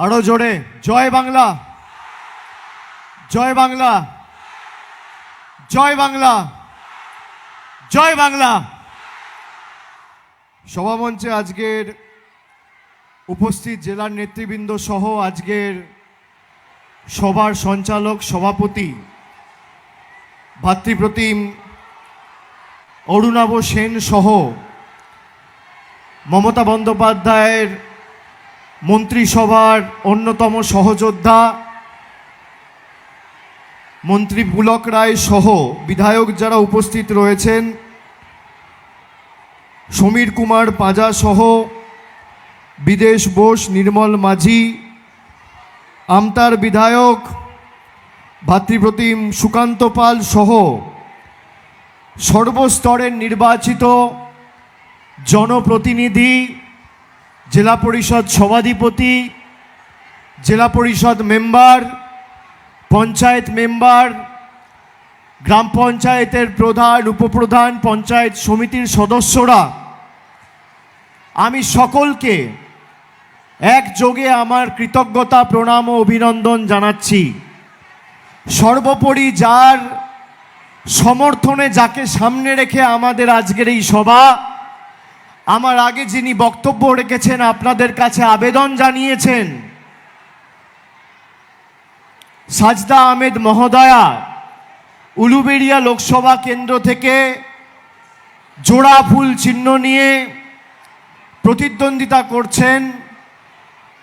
আরও জোরে, জয় বাংলা। জয় বাংলা। জয় বাংলা। জয় বাংলা। সভামঞ্চে আজকের উপস্থিত জেলার নেতৃবৃন্দ সহ আজকের সভার সঞ্চালক, সভাপতি, ভাতৃপ্রতিম অরুণাভ সেন সহ মমতা বন্দ্যোপাধ্যায়ের মন্ত্রিসভার অন্যতম সহযোদ্ধা মন্ত্রী পুলক রায় সহ বিধায়ক যারা উপস্থিত রয়েছেন, সমীর কুমার পাঁজা সহ বিদেশ বোস নির্মল মাঝি, আমতার বিধায়ক ভাতৃপ্রতিম সুকান্ত পাল সহ সর্বস্তরের নির্বাচিত জনপ্রতিনিধি জেলা পরিষদ সভাধিপতি, জেলা পরিষদ মেম্বার, পঞ্চায়েত মেম্বার, গ্রাম পঞ্চায়েতের প্রধান, উপপ্রধান, পঞ্চায়েত সমিতির সদস্যরা, আমি সকলকে একযোগে আমার কৃতজ্ঞতা, প্রণাম ও অভিনন্দন জানাচ্ছি। সর্বোপরি যার সমর্থনে যাকে সামনে রেখে আমাদের আজকের এই সভা আমার আগে যিনি বক্তব্য রেখেছেন আপনাদের কাছে আবেদন জানিয়েছেন, সাজদা আহমেদ মহোদয়া, উলুবেড়িয়া লোকসভা কেন্দ্র থেকে জোড়া ফুল চিহ্ন নিয়ে প্রতিদ্বন্দ্বিতা করছেন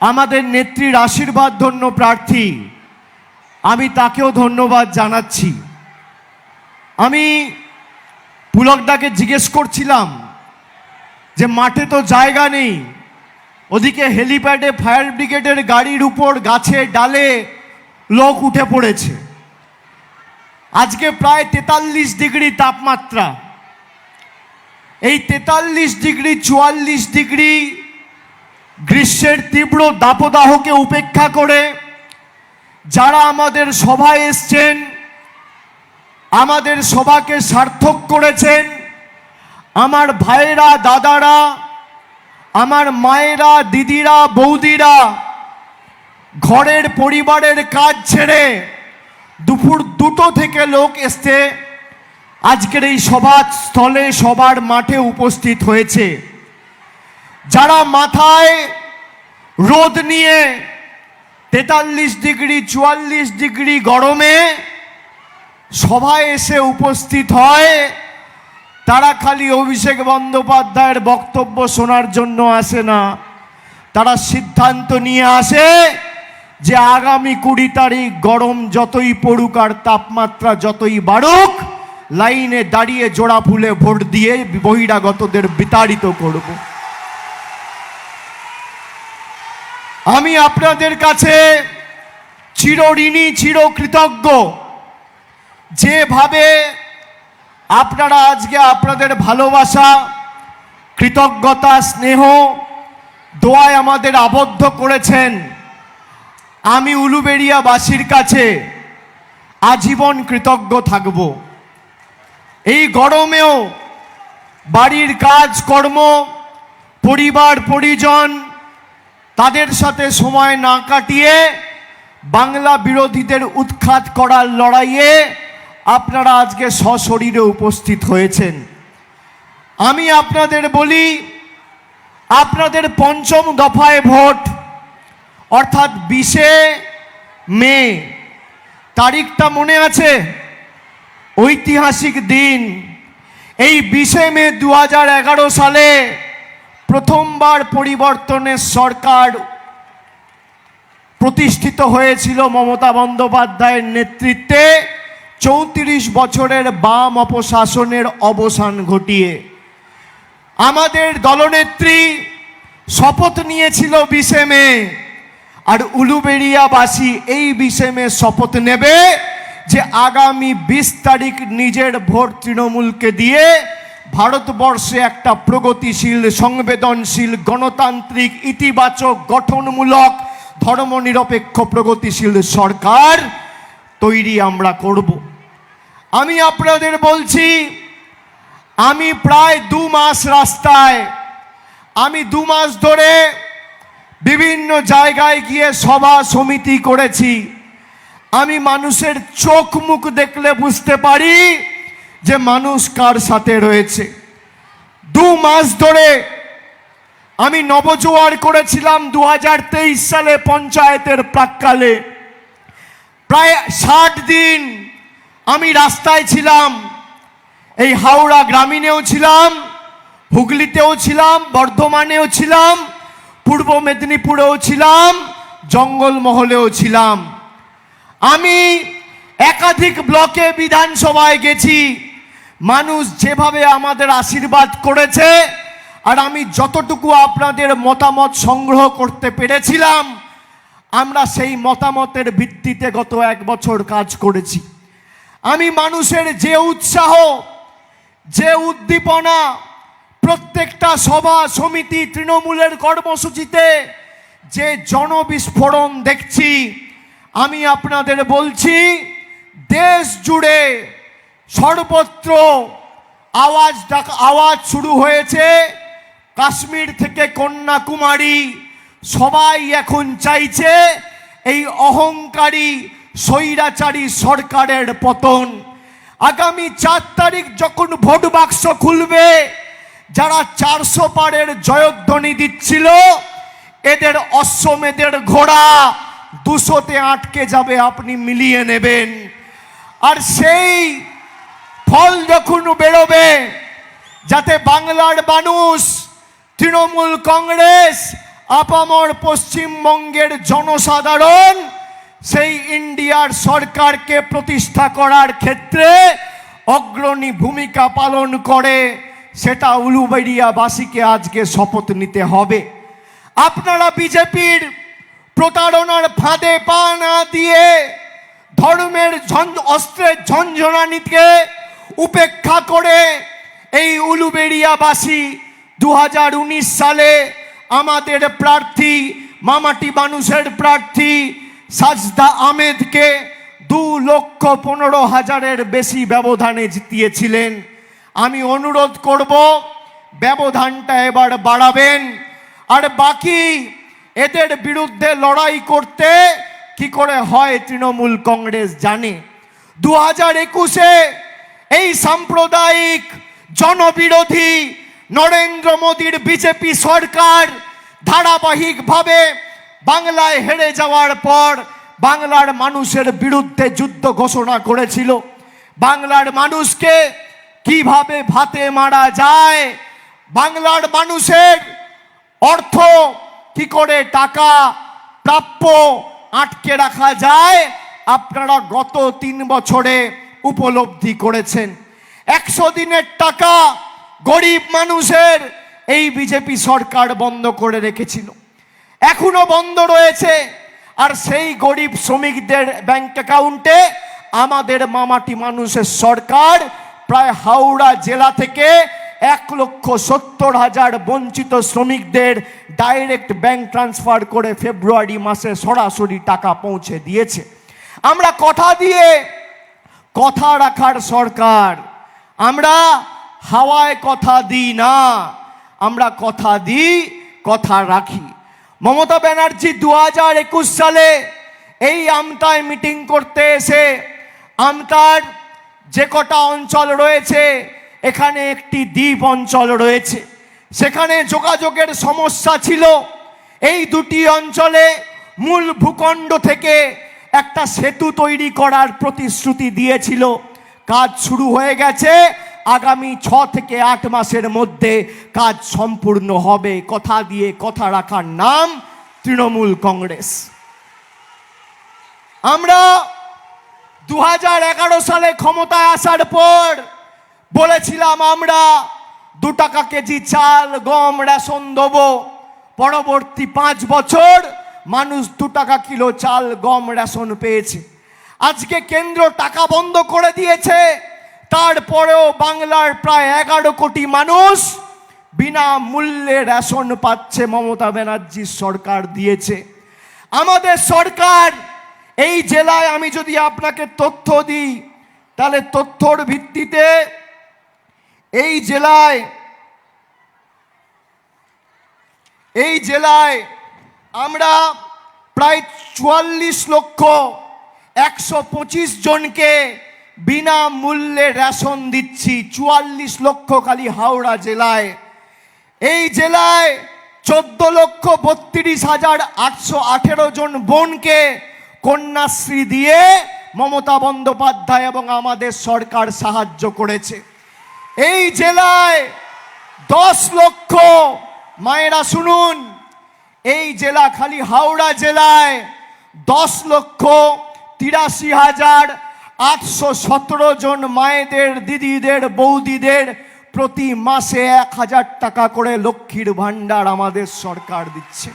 আমাদের নেত্রীর আশীর্বাদ ধন্য প্রার্থী। আমি তাকেও ধন্যবাদ জানাচ্ছি। আমি পুলকদাকে জিজ্ঞেস করছিলাম যে মাঠে তো জায়গা নেই। ওদিকে হেলিপ্যাডে, ফায়ার ব্রিগেডের গাড়ির উপর গাছে, ডালে লোক উঠে পড়েছে। আজকে প্রায় তেতাল্লিশ ডিগ্রি তাপমাত্রা। এই তেতাল্লিশ ডিগ্রি, চুয়াল্লিশ ডিগ্রি গ্রীষ্মের তীব্র দাপদাহকে উপেক্ষা করে যারা আমাদের সভায় এসছেন, আমাদের সভাকে সার্থক করেছেন আমার ভাইয়েরা, দাদারা, আমার মায়েরা, দিদিরা, বৌদিরা, ঘরের পরিবারের কাজ ছেড়ে দুপুর দুটো থেকে লোক এসছে। আজকের এই সভাস্থলে সবার মাঠে উপস্থিত হয়েছে। যারা মাথায় রোদ নিয়ে তেতাল্লিশ ডিগ্রি, চুয়াল্লিশ ডিগ্রি গরমে সভায় এসে উপস্থিত হয় তারা খালি অভিষেক বন্দ্যোপাধ্যায়ের বক্তব্য শোনার জন্য আসে না। তারা সিদ্ধান্ত নিয়ে আসে যে আগামী কুড়ি তারিখ গরম যতই পড়ুক আর তাপমাত্রা যতই বাড়ুক, লাইনে দাঁড়িয়ে জোড়া ফুলে ভোট দিয়ে বহিরাগতদের বিতাড়িত করব। আমি আপনাদের কাছে চিরঋণী, চিরকৃতজ্ঞ। যেভাবে আপনারা আজকে আপনাদের ভালোবাসা, কৃতজ্ঞতা, স্নেহ, দোয়ায় আমাদের আবদ্ধ করেছেন। আমি উলুবেড়িয়াবাসীর কাছে আজীবন কৃতজ্ঞ থাকব। এই গরমেও বাড়ির কাজ, কর্ম, পরিবার, পরিজন তাদের সাথে সময় না কাটিয়ে বাংলা বিরোধীদের উৎখাত করার লড়াইয়ে আপনারা আজকে সশরীরে উপস্থিত হয়েছেন। আমি আপনাদের বলি, আপনাদের পঞ্চম দফায় ভোট, অর্থাৎ বিশে মে। তারিখটা মনে আছে? ঐতিহাসিক দিন। এই বিশে মে দু হাজার এগারো সালে প্রথমবার পরিবর্তনের সরকার প্রতিষ্ঠিত হয়েছিল মমতা বন্দ্যোপাধ্যায়ের নেতৃত্বে। চৌত্রিশ বছরের বাম অপশাসনের অবসান ঘটিয়ে আমাদের দলনেত্রী শপথ নিয়েছিল বিশে মে আর উলুবেড়িয়াবাসী এই বিশে মে শপথ নেবে যে আগামী বিশ তারিখ নিজের ভোট তৃণমূলকে দিয়ে ভারতবর্ষে একটা প্রগতিশীল, সংবেদনশীল, গণতান্ত্রিক, ইতিবাচক, গঠনমূলক, ধর্মনিরপেক্ষ, প্রগতিশীল সরকার তৈরি আমরা করব। আমি আপনাদের বলছি, আমি প্রায় দু মাস রাস্তায়, আমি দু মাস ধরে বিভিন্ন জায়গায় গিয়ে সভা সমিতি করেছি। আমি মানুষের চোখ মুখ দেখলে বুঝতে পারি যে মানুষ কার সাথে রয়েছে। দু মাস ধরে আমি নবজোয়ার করেছিলাম দু হাজার তেইশ সালে পঞ্চায়েতের প্রাককালে। প্রায় ষাট দিন আমি রাস্তায় ছিলাম, এই হাওড়া গ্রামীণেও ছিলাম, হুগলিতেও ছিলাম, বর্ধমানেও ছিলাম, পূর্ব মেদিনীপুরেও ছিলাম, জঙ্গলমহলেও ছিলাম। আমি একাধিক ব্লকে বিধানসভায় গেছি। মানুষ যেভাবে আমাদের আশীর্বাদ করেছে, আর আমি যতটুকু আপনাদের মতামত সংগ্রহ করতে পেরেছিলাম, আমরা সেই মতামতের ভিত্তিতে গত এক বছর কাজ করেছি। আমি মানুষের যে উৎসাহ, যে উদ্দীপনা প্রত্যেকটা সভা সমিতি তৃণমূলের কর্মসূচিতে যে জনবিস্ফোরণ দেখছি, আমি আপনাদের বলছি, দেশ জুড়ে সর্বত্র আওয়াজ ডাকা, আওয়াজ শুরু হয়েছে। কাশ্মীর থেকে কন্যাকুমারী সবাই এখন চাইছে এই অহংকারী স্বৈরাচারী সরকারের পতন। আগামী চার তারিখ যখন ভোট বাক্স খুলবে, যারা চারশো পারের জয়ধ্বনি দিচ্ছিল, এদের অশ্বমেধের ঘোড়া দুশোতে আটকে যাবে, আপনি মিলিয়ে নেবেন। আর সেই ফল যখন বেরোবে, যাতে বাংলার মানুষ, তৃণমূল কংগ্রেস, আপামর পশ্চিমবঙ্গের জনসাধারণ সেই ইন্ডিয়ার সরকারকে প্রতিষ্ঠা করার ক্ষেত্রে অগ্রণী ভূমিকা পালন করে, সেটা উলুবেড়িয়াবাসীকে আজকে শপথ নিতে হবে। আপনারা বিজেপির প্রতারণার ফাঁদে পা না দিয়ে ধর্মের অস্ত্রের ঝঞ্ঝনানিকে উপেক্ষা করে এই উলুবেড়িয়াবাসী দু হাজার উনিশ সালে আমাদের প্রার্থী, মামাটি মানুষের প্রার্থী সাজদা আহমেদকে দু লক্ষ পনেরো হাজারের বেশি ব্যবধানে জিতিয়েছিলেন। আমি অনুরোধ করব, ব্যবধানটা এবার বাড়াবেন। আর বাকি এদের বিরুদ্ধে লড়াই করতে কি করে হয় তৃণমূল কংগ্রেস জানে। দু হাজার একুশে এই সাম্প্রদায়িক জনবিরোধী নরেন্দ্র মোদীর বিজেপি সরকার ধারাবাহিকভাবে বাংলায় হেরে যাওয়ার পর বাংলার মানুষের বিরুদ্ধে যুদ্ধ ঘোষণা করেছিল। বাংলার মানুষকে কীভাবে ভাতে মারা যায়, বাংলার মানুষের অর্থ কি করে টাকা প্রাপ্য আটকে রাখা যায়, আপনারা গত তিন বছরে উপলব্ধি করেছেন। একশো দিনের টাকা গরিব মানুষের এই বিজেপি সরকার বন্ধ করে রেখেছিল। এখনও বন্ধ রয়েছে। আর সেই গরিব শ্রমিকদের ব্যাংক অ্যাকাউন্টে আমাদের মামাটি মানুষের সরকার প্রায় হাওড়া জেলা থেকে এক লক্ষ সত্তর হাজার বঞ্চিত শ্রমিকদের ডাইরেক্ট ব্যাংক ট্রান্সফার করে ফেব্রুয়ারি মাসে সরাসরি টাকা পৌঁছে দিয়েছে। আমরা কথা দিয়ে কথা রাখার সরকার। আমরা হাওয়ায় কথা দিই না। আমরা কথা দিই, কথা রাখি। মমতা ব্যানার্জি দু হাজার একুশ সালে এই আমতায় মিটিং করতে এসে আমতার যে কটা অঞ্চল রয়েছে, এখানে একটি দ্বীপ অঞ্চল রয়েছে। সেখানে যোগাযোগের সমস্যা ছিল। এই দুটি অঞ্চলে মূল ভূখণ্ড থেকে একটা সেতু তৈরি করার প্রতিশ্রুতি দিয়েছিল। কাজ শুরু হয়ে গেছে। আগামী ছ থেকে আট মাসের মধ্যে কাজ সম্পূর্ণ হবে। কথা দিয়ে কথা রাখার নাম তৃণমূল কংগ্রেস। আমরা দু হাজার এগারো সালে ক্ষমতায় আসার পর বলেছিলাম, আমরা দু টাকা কেজি চাল, গম, রেশন দেবো। পরবর্তী পাঁচ বছর মানুষ দু টাকা কিলো চাল, গম, রেশন পেয়েছে। আজকে কেন্দ্র টাকা বন্ধ করে দিয়েছে। তারপরেও বাংলার প্রায় এগারো কোটি মানুষ বিনা মূল্যে রেশন পাচ্ছে মমতা ব্যানার্জির সরকার দিয়েছে। আমাদের সরকার এই জেলায় আমি যদি আপনাকে তথ্য দিই, তাহলে তথ্যর ভিত্তিতে এই জেলায় এই জেলায় আমরা প্রায় চুয়াল্লিশ লক্ষ একশো পঁচিশ জনকে বিনামূল্যে রেশন দিচ্ছি চুয়াল্লিশ লক্ষ খালি হাওড়া জেলায়। এই জেলায় চোদ্দ লক্ষ বত্রিশ হাজার আটশো আঠেরো জন বোনকে কন্যাশ্রী দিয়ে মমতা বন্দ্যোপাধ্যায় এবং আমাদের সরকার সাহায্য করেছে। এই জেলায় দশ লক্ষ, মায়েরা শুনুন, এই জেলা খালি হাওড়া জেলায় দশ লক্ষ তিরাশি হাজার আটশো সতেরো জন মায়েদের, দিদিদের, বৌদিদের প্রতি মাসে এক হাজার টাকা করে লক্ষ্মীর ভাণ্ডার আমাদের সরকার দিচ্ছে।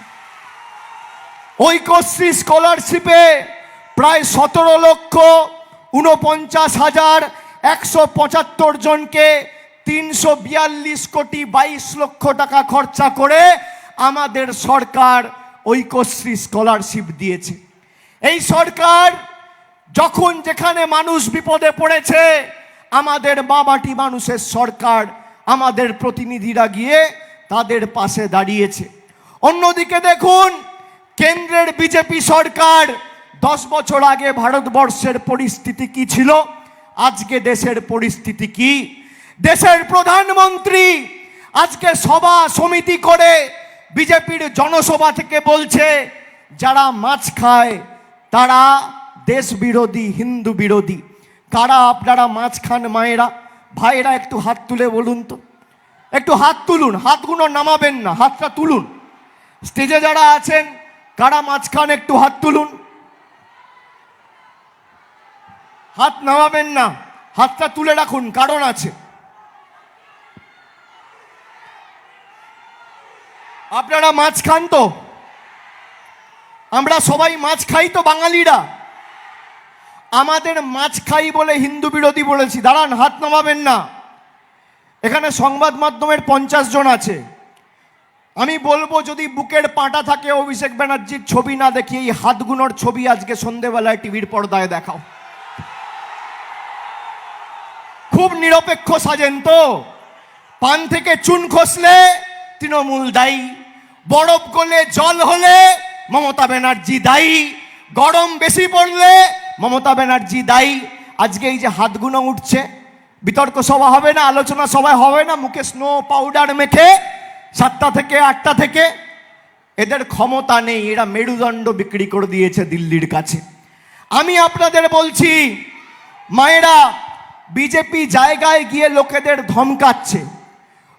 ঐক্যশ্রী স্কলারশিপে প্রায় সতেরো লক্ষ উনপঞ্চাশ হাজার একশো পঁচাত্তর জনকে তিনশো বিয়াল্লিশ কোটি বাইশ লক্ষ টাকা খরচা করে আমাদের সরকার ঐক্যশ্রী স্কলারশিপ দিয়েছে। এই সরকার যখন যেখানে মানুষ বিপদে পড়েছে, আমাদের বাবাটি মানুষের সরকার, আমাদের প্রতিনিধিরা গিয়ে তাদের পাশে দাঁড়িয়েছে। অন্যদিকে দেখুন, কেন্দ্রের বিজেপি সরকার, দশ বছর আগে ভারতবর্ষের পরিস্থিতি কি ছিল? আজকে দেশের পরিস্থিতি কি? দেশের প্রধানমন্ত্রী আজকে সভা সমিতি করে বিজেপির জনসভা থেকে বলছে, যারা মাছ খায়, তারা দেশ বিরোধী হিন্দু বিরোধী কারা আপনারা মাঝখান মায়েরা? ভাইরা একটু হাত তুলে বলুন তো। একটু হাত তুলুন, হাতগুলো নামাবেন না, হাতটা তুলুন। স্টেজে যারা আছেন, কারা মাঝখান একটু হাত তুলুন। হাত নামাবেন না, হাতটা তুলে রাখুন, কারণ আছে। আপনারা মাছ খান তো। আমরা সবাই মাছ খাই তো বাঙালিরা। আমাদের মাছ খাই বলে হিন্দু বিরোধী বলেছি। দাঁড়ান, হাত নামাবেন না। এখানে সংবাদ মাধ্যমের পঞ্চাশ জন আছে। আমি বলব, যদি বুকের পাটা থাকে অভিষেক ব্যানার্জির ছবি না দেখি এই হাতগুনোর ছবি আজকে সন্ধেবেলায় টিভির পর্দায় দেখাও। খুব নিরপেক্ষ সাজেন তো। পান থেকে চুন খসলে তৃণমূল দায়ী। বরফ গলে জল হলে মমতা ব্যানার্জি দায়ী। গরম বেশি পড়লে মমতা ব্যানার্জি দায়ী। আজকে এই যে হাত হাতগুনো উঠছে, বিতর্ক সভা হবে না, আলোচনা সভায় হবে না, মুখে স্নো পাউডার মেখে সাতটা থেকে আটটা থেকে। এদের ক্ষমতা নেই, এরা মেরুদণ্ড বিক্রি করে দিয়েছে দিল্লির কাছে। আমি আপনাদের বলছি, মায়েরা, বিজেপি জায়গায় গিয়ে লোকেদের ধমকাচ্ছে।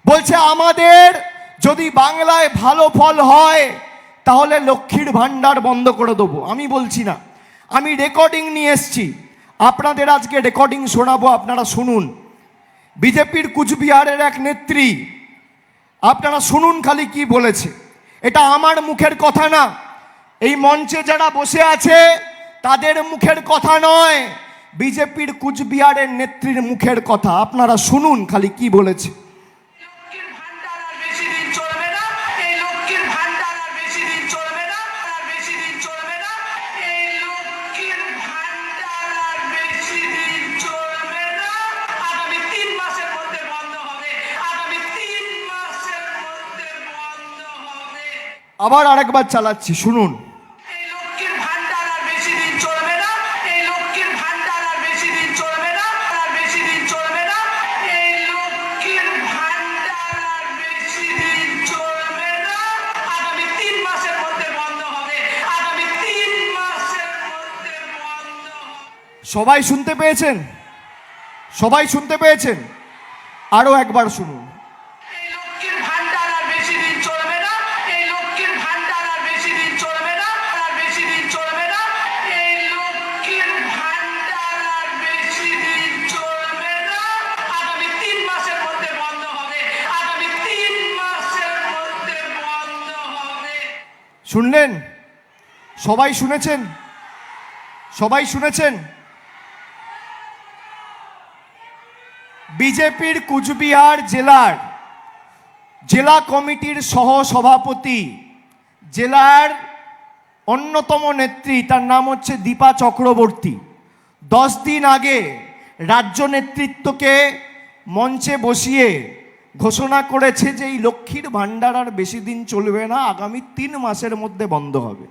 বলছে, আমাদের যদি বাংলায় ভালো ফল হয়, তাহলে লক্ষ্মীর ভাণ্ডার বন্ধ করে দেবো। আমি বলছি না। আমি রেকর্ডিং নিয়ে এসছি। আপনাদের আজকে রেকর্ডিং শোনাবো, আপনারা শুনুন। বিজেপির কুচবিহারের এক নেত্রী, আপনারা শুনুন খালি কি বলেছে। এটা আমার মুখের কথা না। এই মঞ্চে যারা বসে আছে, তাদের মুখের কথা নয়। বিজেপির কুচবিহারের নেত্রীর মুখের কথা। আপনারা শুনুন খালি কি বলেছে। মাসের মধ্যে চালাচ্ছি শুনুন সবাই শুনতে পেয়েছেন? সবাই শুনতে পেয়েছেন? আরও একবার শুনুন। শুনলেন? সবাই শুনেছেন? সবাই শুনেছেন? বিজেপির কুচবিহার জেলার জেলা কমিটির সহ সভাপতি জেলার অন্যতম নেত্রী, তার নাম হচ্ছে দীপা চক্রবর্তী, দশ দিন আগে রাজ্য নেতৃত্বকে মঞ্চে বসিয়ে ঘোষণা করেছে যে এই লক্ষ্মীর ভাণ্ডার আর বেশি দিন চলবে না, আগামী তিন মাসের মধ্যে বন্ধ হবে।